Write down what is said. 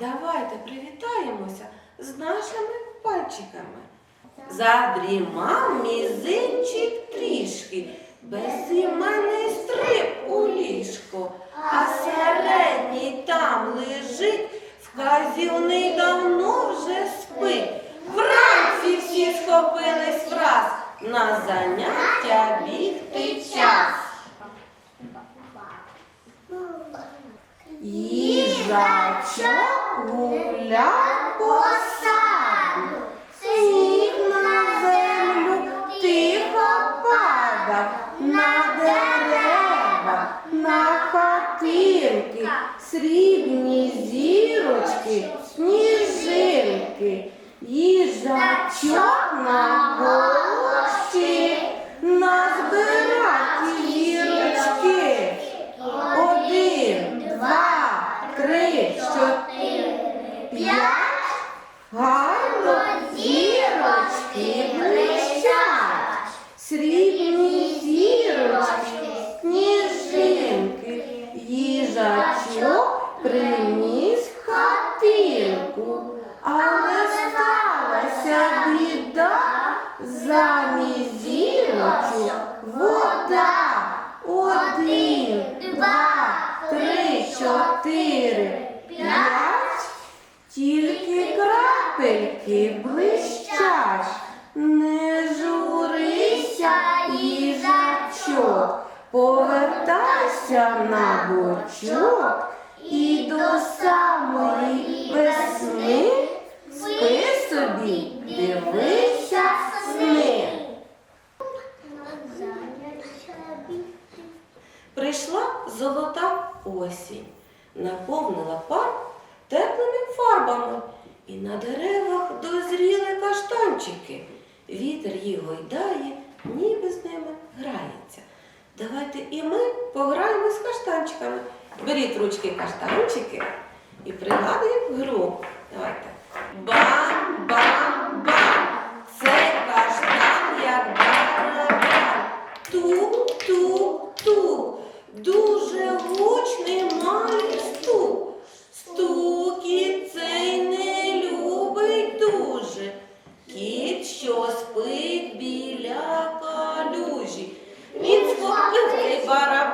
Давайте привітаємося з нашими пальчиками. Задрімав мізинчик трішки, безіменний стриб у ліжко, а середній там лежить, вказівний давно вже спить. Вранці всі схопились враз, на заняття бігти час. Їжачок гуляв по саду, сніг на землю тихо падав, на дерева, на хатинки, срібні зірочки, сніжинки, їжачок на п'ять. Гарно зірочки блищать. Срібні зірочки, сніжинки. Їжачок приніс хатинку, але сталася біда. Замість зірочок вода. Один, два, три, чотири, п'ять. Тільки крапельки блищать. Не журися, їжачок, повертайся на бочок і до самої весни спи собі, дивися сни. Прийшла золота осінь, наповнила парк теплими фарбами, і на деревах дозріли каштанчики. Вітер їх гойдає, ніби з ними грається. Давайте і ми пограємо з каштанчиками. Беріть ручки каштанчики і пригадуємо гру. Давайте. два рази.